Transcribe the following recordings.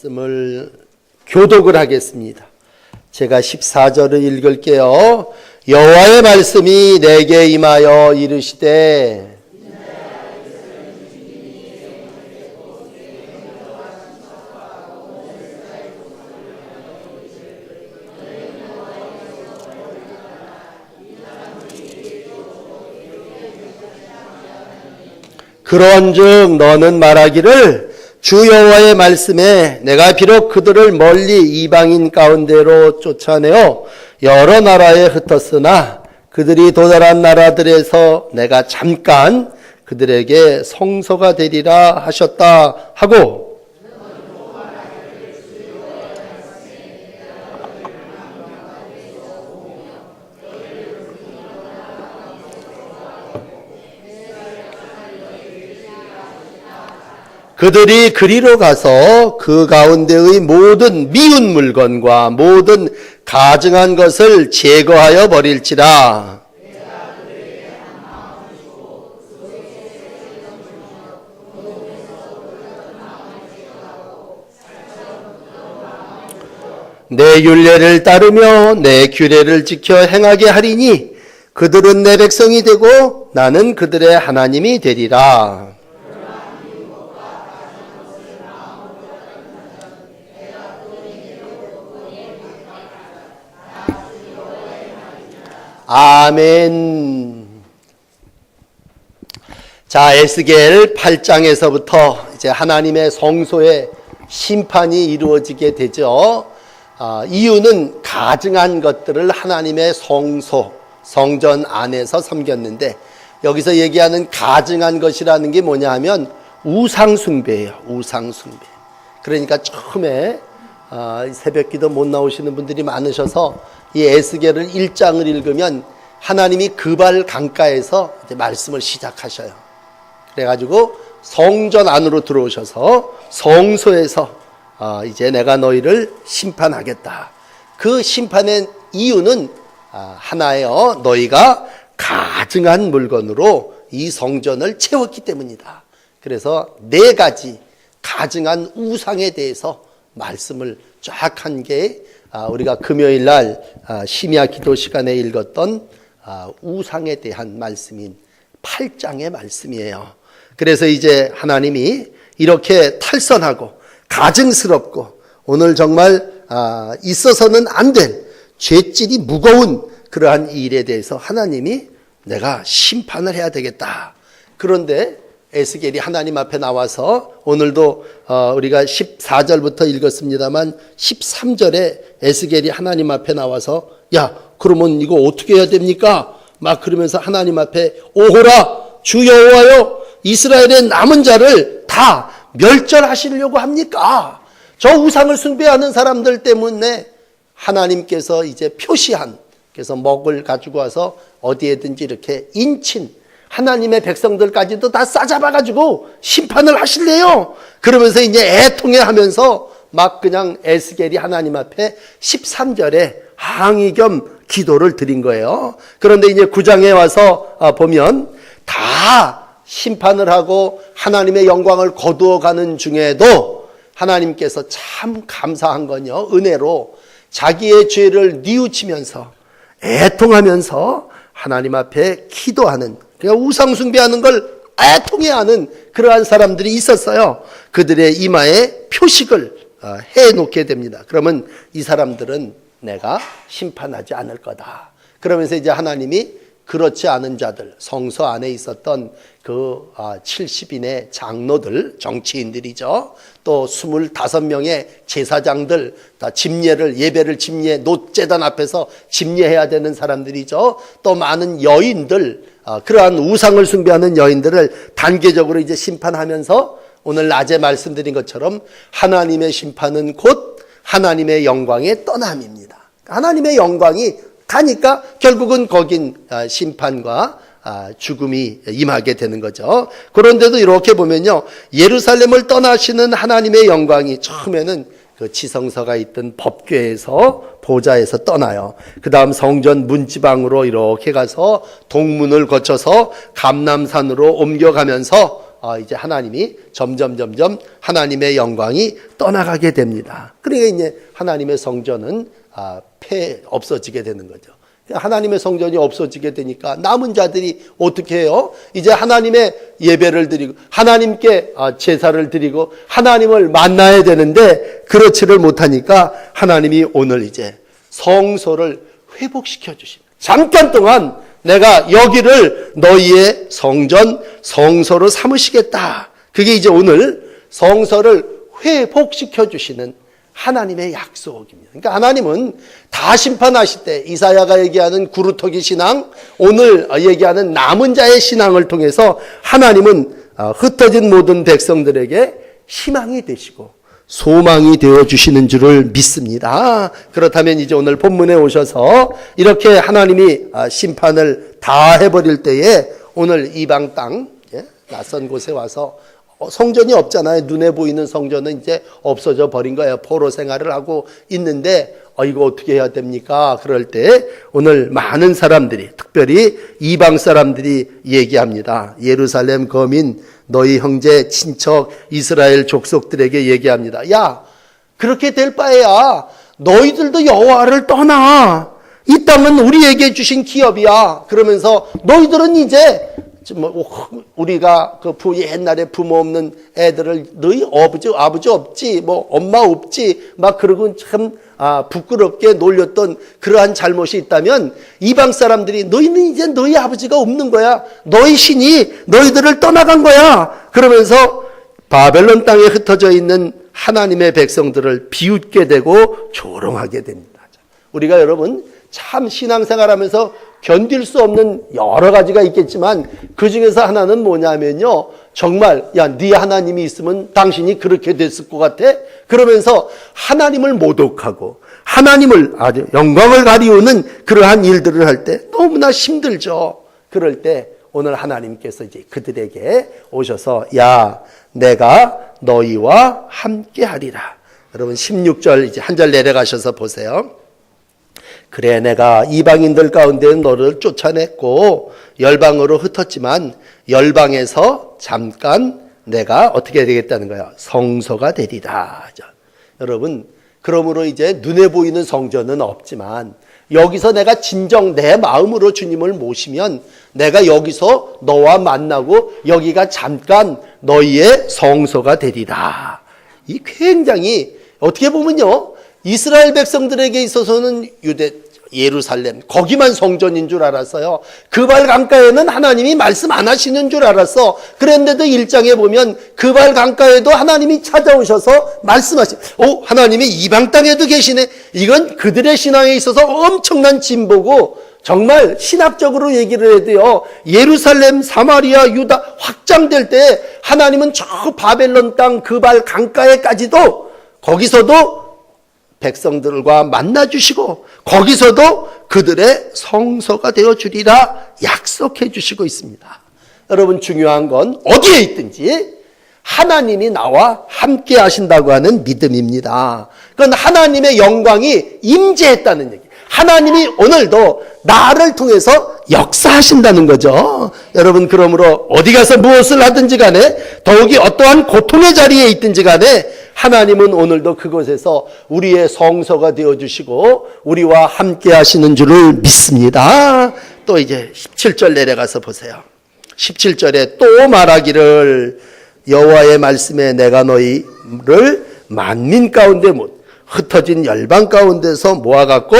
말씀을 교독을 하겠습니다. 제가 14절을 읽을게요. 여호와의 말씀이 내게 임하여 이르시되 그런즉 너는 말하기를 주 여호와의 말씀에 내가 비록 그들을 멀리 이방인 가운데로 쫓아내어 여러 나라에 흩었으나 그들이 도달한 나라들에서 내가 잠깐 그들에게 성소가 되리라 하셨다 하고 그들이 그리로 가서 그 가운데의 모든 미운 물건과 모든 가증한 것을 제거하여 버릴지라. 내 율례를 따르며 내 규례를 지켜 행하게 하리니 그들은 내 백성이 되고 나는 그들의 하나님이 되리라. 아멘. 자, 에스겔 8장에서부터 이제 하나님의 성소의 심판이 이루어지게 되죠. 아, 이유는 가증한 것들을 하나님의 성소, 성전 안에서 섬겼는데 여기서 얘기하는 가증한 것이라는 게 뭐냐 하면 우상숭배예요. 우상숭배. 그러니까 처음에 아, 새벽 기도 못 나오시는 분들이 많으셔서 이 에스겔을 1장을 읽으면 하나님이 그발 강가에서 말씀을 시작하셔요. 그래가지고 성전 안으로 들어오셔서 성소에서 아, 이제 내가 너희를 심판하겠다. 그 심판의 이유는 아, 하나예요. 너희가 가증한 물건으로 이 성전을 채웠기 때문이다. 그래서 네 가지 가증한 우상에 대해서 말씀을 쫙 한게 아, 우리가 금요일 날 심야 기도 시간에 읽었던 우상에 대한 말씀인 8장의 말씀이에요. 그래서 이제 하나님이 이렇게 탈선하고 가증스럽고 오늘 정말 있어서는 안 될 죄질이 무거운 그러한 일에 대해서 하나님이 내가 심판을 해야 되겠다. 그런데 에스겔이 하나님 앞에 나와서 오늘도 어, 우리가 14절부터 읽었습니다만 13절에 에스겔이 하나님 앞에 나와서 야 그러면 이거 어떻게 해야 됩니까? 막 그러면서 하나님 앞에 오호라 주 여호와여 이스라엘의 남은 자를 다 멸절하시려고 합니까? 저 우상을 숭배하는 사람들 때문에 하나님께서 이제 표시한 그래서 먹을 가지고 와서 어디에든지 이렇게 인친 하나님의 백성들까지도 다 싸잡아가지고 심판을 하실래요. 그러면서 이제 애통해 하면서 막 그냥 에스겔이 하나님 앞에 13절에 항의 겸 기도를 드린 거예요. 그런데 이제 9장에 와서 아, 보면 다 심판을 하고 하나님의 영광을 거두어 가는 중에도 하나님께서 참 감사한 건요. 은혜로 자기의 죄를 뉘우치면서 애통하면서 하나님 앞에 기도하는 그러니까 우상 숭배하는 걸 애통해하는 그러한 사람들이 있었어요. 그들의 이마에 표식을 어, 해 놓게 됩니다. 그러면 이 사람들은 내가 심판하지 않을 거다. 그러면서 이제 하나님이 그렇지 않은 자들, 성서 안에 있었던 그 70인의 아, 장로들, 정치인들이죠. 또 25명의 제사장들, 다 집례를, 예배를 집례, 노재단 앞에서 집례해야 되는 사람들이죠. 또 많은 여인들, 아, 그러한 우상을 숭배하는 여인들을 단계적으로 이제 심판하면서 오늘 낮에 말씀드린 것처럼 하나님의 심판은 곧 하나님의 영광의 떠남입니다. 하나님의 영광이 가니까 결국은 거긴 아, 심판과 아, 죽음이 임하게 되는 거죠. 그런데도 이렇게 보면요. 예루살렘을 떠나시는 하나님의 영광이 처음에는 그 지성서가 있던 법궤에서 보좌에서 떠나요. 그 다음 성전 문지방으로 이렇게 가서 동문을 거쳐서 감남산으로 옮겨가면서 어, 이제 하나님이 점점 점점 하나님의 영광이 떠나가게 됩니다. 그러니까 이제 하나님의 성전은 아, 폐 없어지게 되는 거죠. 하나님의 성전이 없어지게 되니까 남은 자들이 어떻게 해요? 이제 하나님의 예배를 드리고 하나님께 아, 제사를 드리고 하나님을 만나야 되는데 그렇지를 못하니까 하나님이 오늘 이제 성소를 회복시켜 주십니다. 잠깐 동안 내가 여기를 너희의 성전 성소로 삼으시겠다. 그게 이제 오늘 성소를 회복시켜 주시는 하나님의 약속입니다. 그러니까 하나님은 다 심판하실 때 이사야가 얘기하는 구루터기 신앙, 오늘 얘기하는 남은 자의 신앙을 통해서 하나님은 어, 흩어진 모든 백성들에게 희망이 되시고 소망이 되어 주시는 줄을 믿습니다. 그렇다면 이제 오늘 본문에 오셔서 이렇게 하나님이 아, 심판을 다 해버릴 때에 오늘 이방 땅, 예, 낯선 곳에 와서 어, 성전이 없잖아요. 눈에 보이는 성전은 이제 없어져 버린 거예요. 포로 생활을 하고 있는데 어, 이거 어떻게 해야 됩니까? 그럴 때 오늘 많은 사람들이 특별히 이방 사람들이 얘기합니다. 예루살렘 거민 너희 형제 친척 이스라엘 족속들에게 얘기합니다. 야 그렇게 될 바에야 너희들도 여호와를 떠나 이 땅은 우리에게 주신 기업이야. 그러면서 너희들은 이제 뭐 우리가 그 부, 옛날에 부모 없는 애들을 너희 아버지 아버지 없지 뭐 엄마 없지 막 그러고 참 아, 부끄럽게 놀렸던 그러한 잘못이 있다면 이방 사람들이 너희는 이제 너희 아버지가 없는 거야 너희 신이 너희들을 떠나간 거야 그러면서 바벨론 땅에 흩어져 있는 하나님의 백성들을 비웃게 되고 조롱하게 됩니다. 우리가 여러분 참 신앙생활하면서 견딜 수 없는 여러 가지가 있겠지만 그 중에서 하나는 뭐냐면요. 정말 야, 네 하나님이 있으면 당신이 그렇게 됐을 것 같아? 그러면서 하나님을 모독하고 하나님을 아주 영광을 가리우는 그러한 일들을 할 때 너무나 힘들죠. 그럴 때 오늘 하나님께서 이제 그들에게 오셔서 야, 내가 너희와 함께 하리라. 여러분 16절 이제 한 절 내려가셔서 보세요. 그래 내가 이방인들 가운데 너를 쫓아냈고 열방으로 흩었지만 열방에서 잠깐 내가 어떻게 되겠다는 거야? 성소가 되리라. 여러분, 그러므로 이제 눈에 보이는 성전은 없지만 여기서 내가 진정 내 마음으로 주님을 모시면 내가 여기서 너와 만나고 여기가 잠깐 너희의 성소가 되리라. 이 굉장히 어떻게 보면요. 이스라엘 백성들에게 있어서는 유대 예루살렘 거기만 성전인 줄 알았어요. 그발 강가에는 하나님이 말씀 안 하시는 줄 알았어. 그런데도 일장에 보면 그발 강가에도 하나님이 찾아오셔서 말씀하시. 오 하나님이 이방 땅에도 계시네. 이건 그들의 신앙에 있어서 엄청난 진보고 정말 신학적으로 얘기를 해도요. 예루살렘, 사마리아, 유다 확장될 때 하나님은 저 바벨론 땅 그발 강가에까지도 거기서도 백성들과 만나 주시고 거기서도 그들의 성소가 되어 주리라 약속해 주시고 있습니다. 여러분 중요한 건 어디에 있든지 하나님이 나와 함께 하신다고 하는 믿음입니다. 그건 하나님의 영광이 임재했다는 얘기. 하나님이 오늘도 나를 통해서 역사하신다는 거죠. 여러분 그러므로 어디 가서 무엇을 하든지 간에 더욱이 어떠한 고통의 자리에 있든지 간에 하나님은 오늘도 그곳에서 우리의 성소가 되어 주시고 우리와 함께 하시는 줄을 믿습니다. 또 이제 17절 내려가서 보세요. 17절에 또 말하기를 여호와의 말씀에 내가 너희를 만민 가운데 못 흩어진 열방 가운데서 모아갖고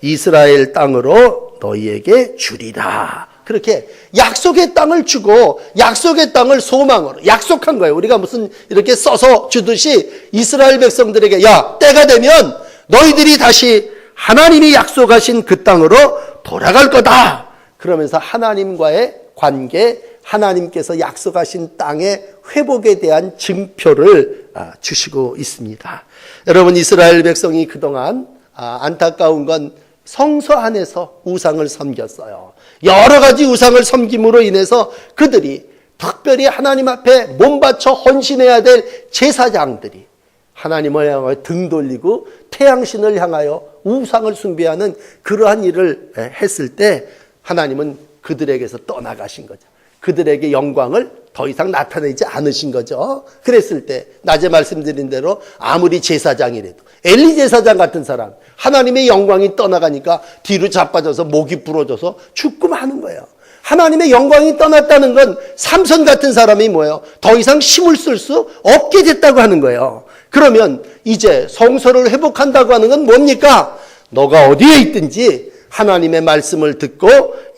이스라엘 땅으로 너희에게 주리라. 그렇게 약속의 땅을 주고 약속의 땅을 소망으로 약속한 거예요. 우리가 무슨 이렇게 써서 주듯이 이스라엘 백성들에게 야, 때가 되면 너희들이 다시 하나님이 약속하신 그 땅으로 돌아갈 거다. 그러면서 하나님과의 관계, 하나님께서 약속하신 땅의 회복에 대한 증표를 아, 주시고 있습니다. 여러분 이스라엘 백성이 그동안 아, 안타까운 건 성소 안에서 우상을 섬겼어요. 여러 가지 우상을 섬김으로 인해서 그들이 특별히 하나님 앞에 몸 바쳐 헌신해야 될 제사장들이 하나님을 향하여 등 돌리고 태양신을 향하여 우상을 숭배하는 그러한 일을 했을 때 하나님은 그들에게서 떠나가신 거죠. 그들에게 영광을 더 이상 나타내지 않으신 거죠. 그랬을 때 낮에 말씀드린 대로 아무리 제사장이라도 엘리 제사장 같은 사람 하나님의 영광이 떠나가니까 뒤로 자빠져서 목이 부러져서 죽고 하는 거예요. 하나님의 영광이 떠났다는 건 삼선 같은 사람이 뭐예요? 더 이상 힘을 쓸 수 없게 됐다고 하는 거예요. 그러면 이제 성소를 회복한다고 하는 건 뭡니까? 너가 어디에 있든지 하나님의 말씀을 듣고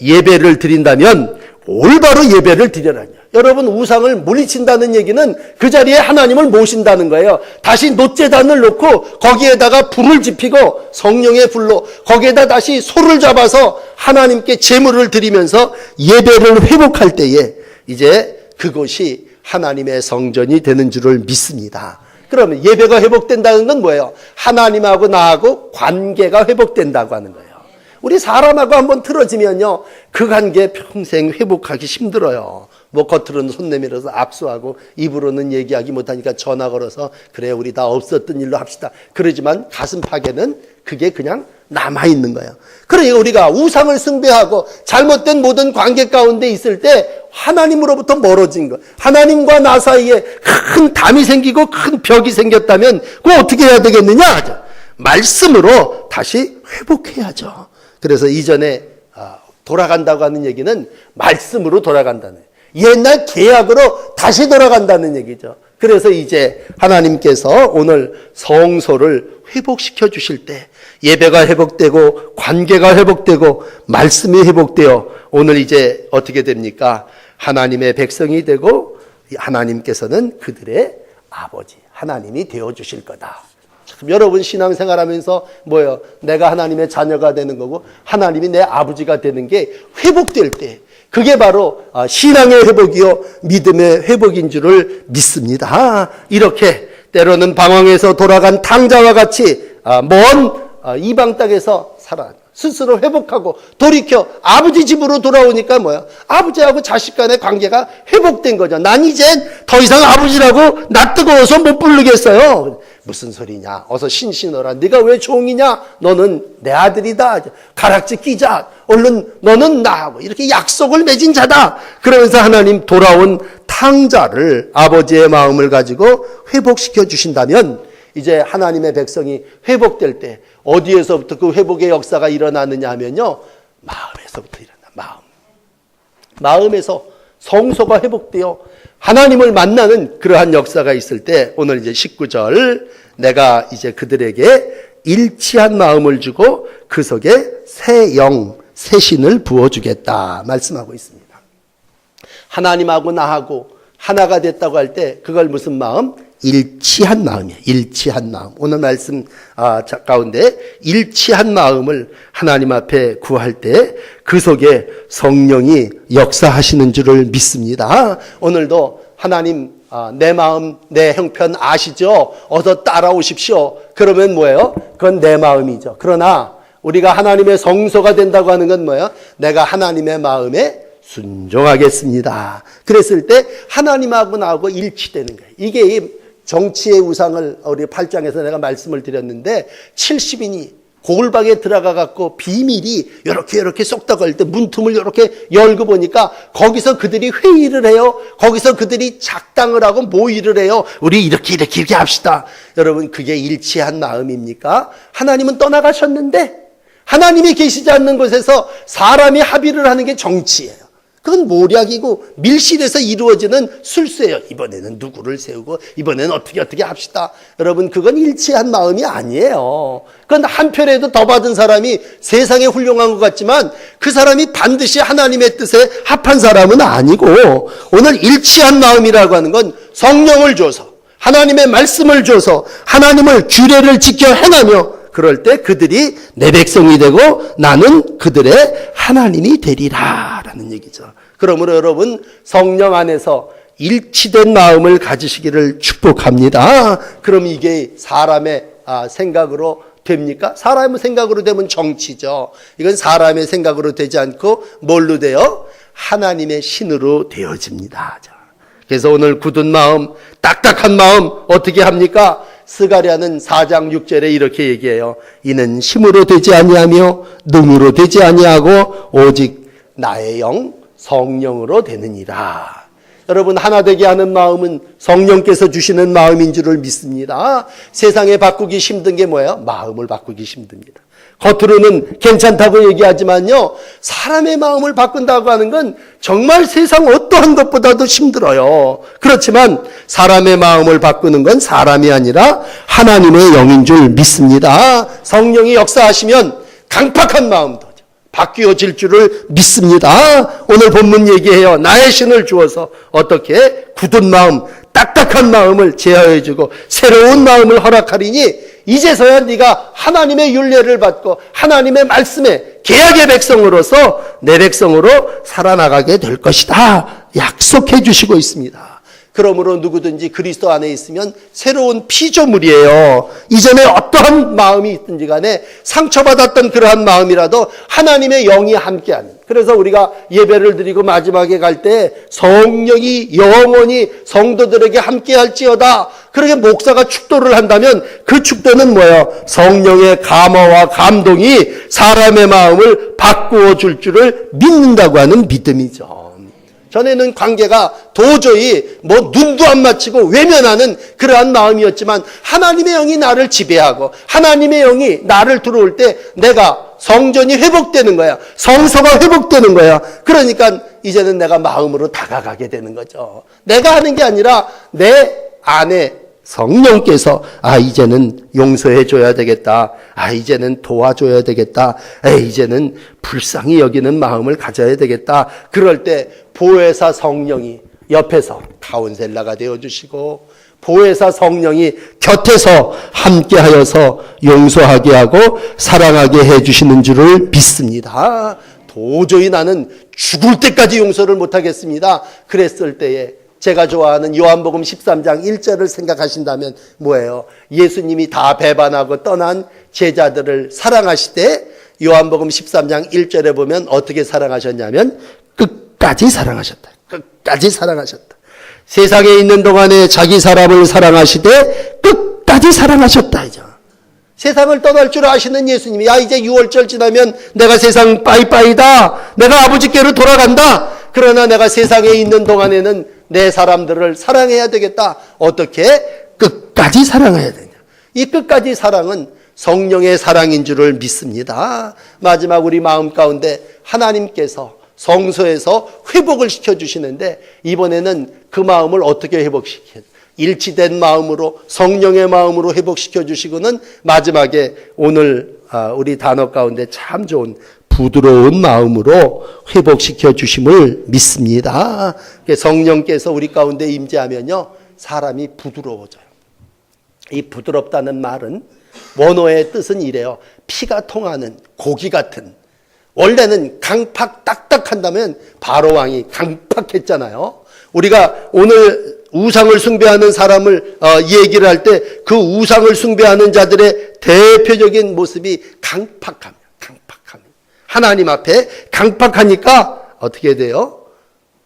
예배를 드린다면 올바로 예배를 드려라냐. 여러분 우상을 물리친다는 얘기는 그 자리에 하나님을 모신다는 거예요. 다시 노제단을 놓고 거기에다가 불을 지피고 성령의 불로 거기에다 다시 소를 잡아서 하나님께 제물을 드리면서 예배를 회복할 때에 이제 그것이 하나님의 성전이 되는 줄을 믿습니다. 그러면 예배가 회복된다는 건 뭐예요? 하나님하고 나하고 관계가 회복된다고 하는 거예요. 우리 사람하고 한번 틀어지면요. 그 관계 평생 회복하기 힘들어요. 뭐 겉으로는 손 내밀어서 압수하고 입으로는 얘기하기 못하니까 전화 걸어서 그래 우리 다 없었던 일로 합시다. 그러지만 가슴팍에는 그게 그냥 남아 있는 거예요. 그러니까 우리가 우상을 숭배하고 잘못된 모든 관계 가운데 있을 때 하나님으로부터 멀어진 것. 하나님과 나 사이에 큰 담이 생기고 큰 벽이 생겼다면 그거 어떻게 해야 되겠느냐? 말씀으로 다시 회복해야죠. 그래서 이전에 아, 돌아간다고 하는 얘기는 말씀으로 돌아간다는 옛날 계약으로 다시 돌아간다는 얘기죠. 그래서 이제 하나님께서 오늘 성소를 회복시켜 주실 때 예배가 회복되고 관계가 회복되고 말씀이 회복되어 오늘 이제 어떻게 됩니까? 하나님의 백성이 되고 하나님께서는 그들의 아버지 하나님이 되어 주실 거다. 참 여러분 신앙생활 하면서 뭐예요? 내가 하나님의 자녀가 되는 거고 하나님이 내 아버지가 되는 게 회복될 때 그게 바로 아, 신앙의 회복이요 믿음의 회복인 줄을 믿습니다. 아, 이렇게 때로는 방황에서 돌아간 탕자와 같이 아, 먼 이방 땅에서 살아 스스로 회복하고 돌이켜 아버지 집으로 돌아오니까 뭐야? 아버지하고 자식 간의 관계가 회복된 거죠. 난 이젠 더 이상 아버지라고 나 뜨거워서 못 부르겠어요. 무슨 소리냐? 어서 신신어라. 네가 왜 종이냐? 너는 내 아들이다. 가락지 끼자. 얼른 너는 나하고 이렇게 약속을 맺은 자다. 그러면서 하나님 돌아온 탕자를 아버지의 마음을 가지고 회복시켜 주신다면 이제 하나님의 백성이 회복될 때 어디에서부터 그 회복의 역사가 일어나느냐 하면요. 마음에서부터 일어나. 마음. 마음에서 성소가 회복되어 하나님을 만나는 그러한 역사가 있을 때 오늘 이제 19절 내가 이제 그들에게 일치한 마음을 주고 그 속에 새 영, 새 신을 부어주겠다 말씀하고 있습니다. 하나님하고 나하고 하나가 됐다고 할 때 그걸 무슨 마음? 일치한 마음이에요. 일치한 마음. 오늘 말씀 아, 가운데 일치한 마음을 하나님 앞에 구할 때 그 속에 성령이 역사하시는 줄을 믿습니다. 오늘도 하나님 아, 내 마음, 내 형편 아시죠? 어서 따라오십시오. 그러면 뭐예요? 그건 내 마음이죠. 그러나 우리가 하나님의 성소가 된다고 하는 건 뭐예요? 내가 하나님의 마음에 순종하겠습니다. 그랬을 때 하나님하고 나하고 일치되는 거예요. 이게 정치의 우상을 우리 8장에서 내가 말씀을 드렸는데 70인이 골방에 들어가 갖고 비밀이 이렇게 이렇게 쏙다 걸 때 문틈을 이렇게 열고 보니까 거기서 그들이 회의를 해요. 거기서 그들이 작당을 하고 모의를 해요. 우리 이렇게 이렇게 이렇게 합시다. 여러분 그게 일치한 마음입니까? 하나님은 떠나가셨는데 하나님이 계시지 않는 곳에서 사람이 합의를 하는 게 정치예요. 그건 모략이고 밀실에서 이루어지는 술수예요. 이번에는 누구를 세우고 이번에는 어떻게 어떻게 합시다. 여러분 그건 일치한 마음이 아니에요. 그건 한 표라도 더 받은 사람이 세상에 훌륭한 것 같지만 그 사람이 반드시 하나님의 뜻에 합한 사람은 아니고 오늘 일치한 마음이라고 하는 건 성령을 줘서 하나님의 말씀을 줘서 하나님을 규례를 지켜 행하며 그럴 때 그들이 내 백성이 되고 나는 그들의 하나님이 되리라 라는 얘기죠. 그러므로 여러분 성령 안에서 일치된 마음을 가지시기를 축복합니다. 그럼 이게 사람의 아, 생각으로 됩니까? 사람의 생각으로 되면 정치죠. 이건 사람의 생각으로 되지 않고 뭘로 돼요? 하나님의 신으로 되어집니다. 그래서 오늘 굳은 마음, 딱딱한 마음 어떻게 합니까? 스가랴는 4장 6절에 이렇게 얘기해요. 이는 힘으로 되지 아니하며 능으로 되지 아니하고 오직 나의 영 성령으로 되느니라. 여러분 하나 되게 하는 마음은 성령께서 주시는 마음인 줄을 믿습니다. 세상에 바꾸기 힘든 게 뭐예요? 마음을 바꾸기 힘듭니다. 겉으로는 괜찮다고 얘기하지만요. 사람의 마음을 바꾼다고 하는 건 정말 세상 어떠한 것보다도 힘들어요. 그렇지만 사람의 마음을 바꾸는 건 사람이 아니라 하나님의 영인 줄 믿습니다. 성령이 역사하시면 강팍한 마음도 바뀌어질 줄을 믿습니다. 오늘 본문 얘기해요. 나의 신을 주어서 어떻게 굳은 마음, 딱딱한 마음을 제하여주고 새로운 마음을 허락하리니 이제서야 네가 하나님의 윤례를 받고 하나님의 말씀에 계약의 백성으로서 내 백성으로 살아나가게 될 것이다. 약속해 주시고 있습니다. 그러므로 누구든지 그리스도 안에 있으면 새로운 피조물이에요. 이전에 어떠한 마음이 있든지 간에 상처받았던 그러한 마음이라도 하나님의 영이 함께하는. 그래서 우리가 예배를 드리고 마지막에 갈 때 성령이 영원히 성도들에게 함께할지어다. 그렇게 목사가 축도를 한다면 그 축도는 뭐예요? 성령의 감화와 감동이 사람의 마음을 바꾸어 줄 줄을 믿는다고 하는 믿음이죠. 전에는 관계가 도저히 뭐 눈도 안 맞추고 외면하는 그러한 마음이었지만 하나님의 영이 나를 지배하고 하나님의 영이 나를 들어올 때 내가 성전이 회복되는 거야. 성서가 회복되는 거야. 그러니까 이제는 내가 마음으로 다가가게 되는 거죠. 내가 하는 게 아니라 내 안에 성령께서 아 이제는 용서해 줘야 되겠다. 아 이제는 도와줘야 되겠다. 아 이제는 불쌍히 여기는 마음을 가져야 되겠다. 그럴 때 보혜사 성령이 옆에서 카운셀라가 되어 주시고 보혜사 성령이 곁에서 함께하여서 용서하게 하고 사랑하게 해 주시는 줄을 믿습니다. 도저히 나는 죽을 때까지 용서를 못 하겠습니다. 그랬을 때에 제가 좋아하는 요한복음 13장 1절을 생각하신다면 뭐예요? 예수님이 다 배반하고 떠난 제자들을 사랑하시되 요한복음 13장 1절에 보면 어떻게 사랑하셨냐면 끝까지 사랑하셨다. 끝까지 사랑하셨다. 세상에 있는 동안에 자기 사람을 사랑하시되 끝까지 사랑하셨다. 이죠. 세상을 떠날 줄 아시는 예수님이 야 이제 6월절 지나면 내가 세상 빠이빠이다. 내가 아버지께로 돌아간다. 그러나 내가 세상에 있는 동안에는 내 사람들을 사랑해야 되겠다. 어떻게? 끝까지 사랑해야 되냐. 이 끝까지 사랑은 성령의 사랑인 줄을 믿습니다. 마지막 우리 마음 가운데 하나님께서 성소에서 회복을 시켜주시는데 이번에는 그 마음을 어떻게 회복시켜? 일치된 마음으로 성령의 마음으로 회복시켜 주시고는 마지막에 오늘 아, 우리 단어 가운데 참 좋은 부드러운 마음으로 회복시켜 주심을 믿습니다. 성령께서 우리 가운데 임재하면요 사람이 부드러워져요. 이 부드럽다는 말은 원어의 뜻은 이래요. 피가 통하는 고기 같은 원래는 강팍 딱딱한다면 바로 왕이 강팍했잖아요. 우리가 오늘 우상을 숭배하는 사람을 어, 얘기를 할 때 그 우상을 숭배하는 자들의 대표적인 모습이 강팍함. 하나님 앞에 강팍하니까 어떻게 돼요?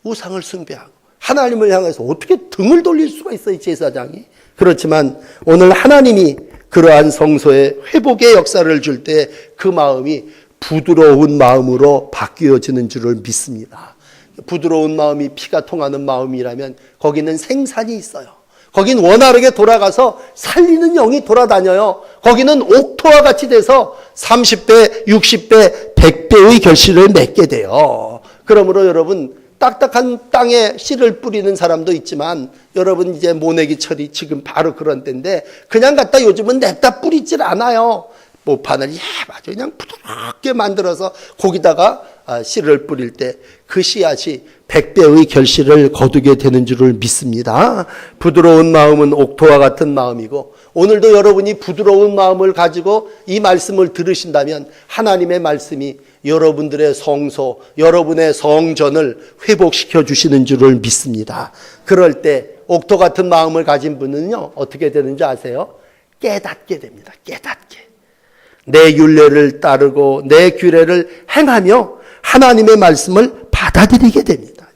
우상을 숭배하고 하나님을 향해서 어떻게 등을 돌릴 수가 있어요, 제사장이. 그렇지만 오늘 하나님이 그러한 성소에 회복의 역사를 줄 때 그 마음이 부드러운 마음으로 바뀌어지는 줄을 믿습니다. 부드러운 마음이 피가 통하는 마음이라면 거기는 생산이 있어요. 거긴 원활하게 돌아가서 살리는 영이 돌아다녀요. 거기는 옥토와 같이 돼서 30배, 60배, 100배의 결실을 맺게 돼요. 그러므로 여러분 딱딱한 땅에 씨를 뿌리는 사람도 있지만 여러분 이제 모내기 철이 지금 바로 그런 때인데 그냥 갖다 요즘은 냅다 뿌리질 않아요. 모판을 예 맞아 그냥 부드럽게 만들어서 거기다가 아, 씨를 뿌릴 때 그 씨앗이 백배의 결실을 거두게 되는 줄을 믿습니다. 부드러운 마음은 옥토와 같은 마음이고 오늘도 여러분이 부드러운 마음을 가지고 이 말씀을 들으신다면 하나님의 말씀이 여러분들의 성소, 여러분의 성전을 회복시켜 주시는 줄을 믿습니다. 그럴 때 옥토 같은 마음을 가진 분은요 어떻게 되는지 아세요? 깨닫게 됩니다. 깨닫게. 내 윤례를 따르고 내 규례를 행하며 하나님의 말씀을 받아들이게 됩니다.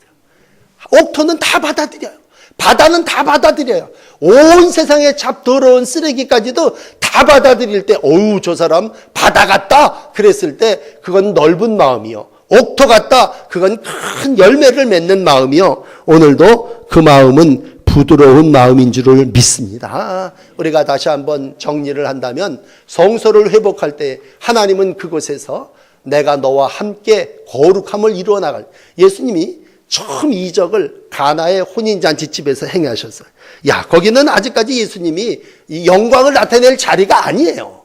옥토는 다 받아들여요. 바다는 다 받아들여요. 온 세상의 잡 더러운 쓰레기까지도 다 받아들일 때, 어우, 저 사람 바다 같다! 그랬을 때, 그건 넓은 마음이요. 옥토 같다. 그건 큰 열매를 맺는 마음이요. 오늘도 그 마음은 부드러운 마음인 줄을 믿습니다. 우리가 다시 한번 정리를 한다면 성소를 회복할 때 하나님은 그곳에서 내가 너와 함께 거룩함을 이루어 나갈 예수님이 처음 이적을 가나의 혼인잔치 집에서 행하셨어요. 야, 거기는 아직까지 예수님이 이 영광을 나타낼 자리가 아니에요.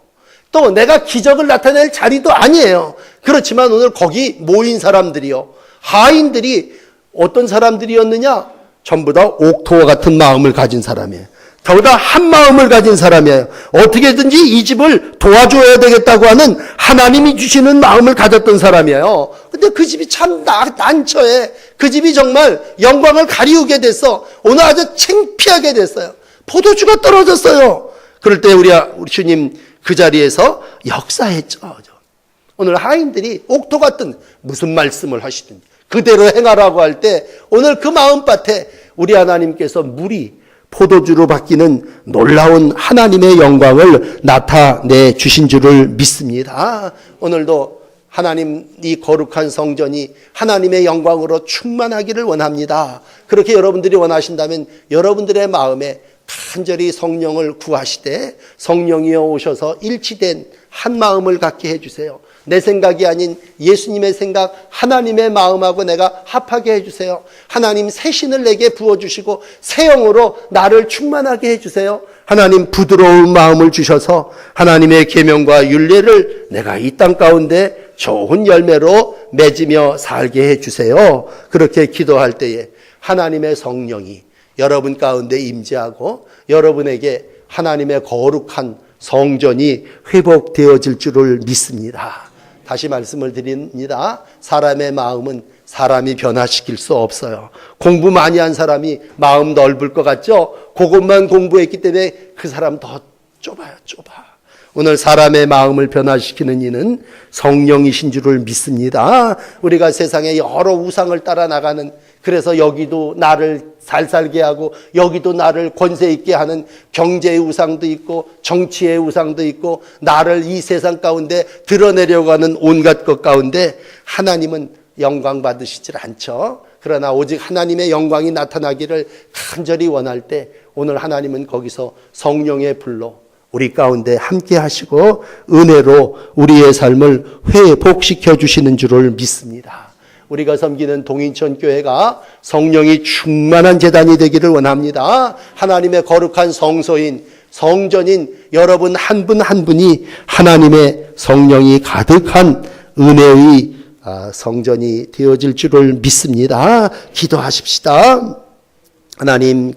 또 내가 기적을 나타낼 자리도 아니에요. 그렇지만 오늘 거기 모인 사람들이요. 하인들이 어떤 사람들이었느냐? 전부 다 옥토와 같은 마음을 가진 사람이에요. 다한 마음을 가진 사람이에요. 어떻게든지 이 집을 도와줘야 되겠다고 하는 하나님이 주시는 마음을 가졌던 사람이에요. 근데 그 집이 참 나- 난처해. 그 집이 정말 영광을 가리우게 됐어. 오늘 아주 창피하게 됐어요. 포도주가 떨어졌어요. 그럴 때 우리, 우리 주님 그 자리에서 역사했죠. 오늘 하인들이 옥토 같은 무슨 말씀을 하시든지 그대로 행하라고 할 때 오늘 그 마음밭에 우리 하나님께서 물이 포도주로 바뀌는 놀라운 하나님의 영광을 나타내 주신 줄을 믿습니다. 오늘도 하나님 이 거룩한 성전이 하나님의 영광으로 충만하기를 원합니다. 그렇게 여러분들이 원하신다면 여러분들의 마음에 간절히 성령을 구하시되 성령이여 오셔서 일치된 한 마음을 갖게 해주세요. 내 생각이 아닌 예수님의 생각, 하나님의 마음하고 내가 합하게 해주세요. 하나님 새 신을 내게 부어주시고 새 영으로 나를 충만하게 해주세요. 하나님 부드러운 마음을 주셔서 하나님의 계명과 윤례를 내가 이 땅 가운데 좋은 열매로 맺으며 살게 해주세요. 그렇게 기도할 때에 하나님의 성령이 여러분 가운데 임재하고 여러분에게 하나님의 거룩한 성전이 회복되어질 줄을 믿습니다. 다시 말씀을 드립니다. 사람의 마음은 사람이 변화시킬 수 없어요. 공부 많이 한 사람이 마음 넓을 것 같죠? 그것만 공부했기 때문에 그 사람 더 좁아요, 좁아. 오늘 사람의 마음을 변화시키는 이는 성령이신 줄을 믿습니다. 우리가 세상에 여러 우상을 따라 나가는 그래서 여기도 나를 살살게 하고 여기도 나를 권세 있게 하는 경제의 우상도 있고 정치의 우상도 있고 나를 이 세상 가운데 드러내려고 하는 온갖 것 가운데 하나님은 영광 받으시질 않죠. 그러나 오직 하나님의 영광이 나타나기를 간절히 원할 때 오늘 하나님은 거기서 성령의 불로 우리 가운데 함께 하시고 은혜로 우리의 삶을 회복시켜 주시는 줄을 믿습니다. 우리가 섬기는 동인천 교회가 성령이 충만한 재단이 되기를 원합니다. 하나님의 거룩한 성소인 성전인 여러분 한 분 한 분이 하나님의 성령이 가득한 은혜의 아, 성전이 되어질 줄을 믿습니다. 기도하십시다. 하나님,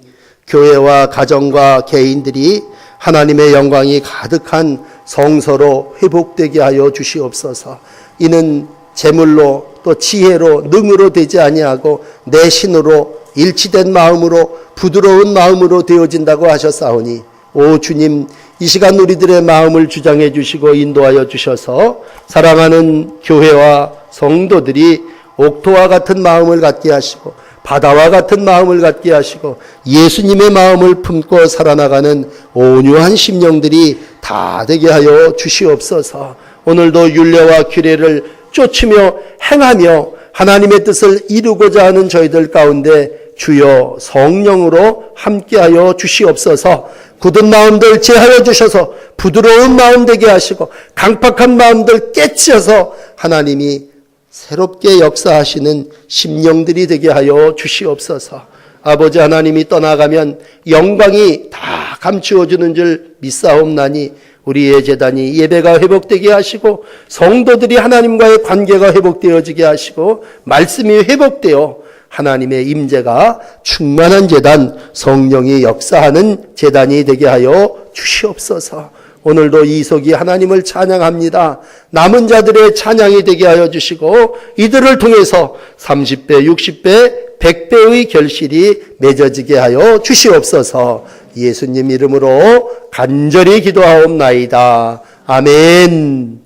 교회와 가정과 개인들이 하나님의 영광이 가득한 성서로 회복되게 하여 주시옵소서. 이는 재물로 또 지혜로 능으로 되지 아니하고 내 신으로 일치된 마음으로 부드러운 마음으로 되어진다고 하셨사오니 오 주님 이 시간 우리들의 마음을 주장해 주시고 인도하여 주셔서 사랑하는 교회와 성도들이 옥토와 같은 마음을 갖게 하시고 바다와 같은 마음을 갖게 하시고 예수님의 마음을 품고 살아나가는 온유한 심령들이 다 되게 하여 주시옵소서. 오늘도 윤례와 규례를 쫓으며 행하며 하나님의 뜻을 이루고자 하는 저희들 가운데 주여 성령으로 함께하여 주시옵소서. 굳은 마음들 제하여 주셔서 부드러운 마음 되게 하시고 강팍한 마음들 깨치셔서 하나님이 새롭게 역사하시는 심령들이 되게 하여 주시옵소서. 아버지 하나님이 떠나가면 영광이 다 감추어주는 줄 믿사옵나니 우리의 재단이 예배가 회복되게 하시고 성도들이 하나님과의 관계가 회복되어지게 하시고 말씀이 회복되어 하나님의 임재가 충만한 재단 성령이 역사하는 재단이 되게 하여 주시옵소서. 오늘도 이석이 하나님을 찬양합니다. 남은 자들의 찬양이 되게 하여 주시고 이들을 통해서 30배, 60배, 100배의 결실이 맺어지게 하여 주시옵소서. 예수님 이름으로 간절히 기도하옵나이다. 아멘.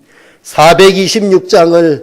426장을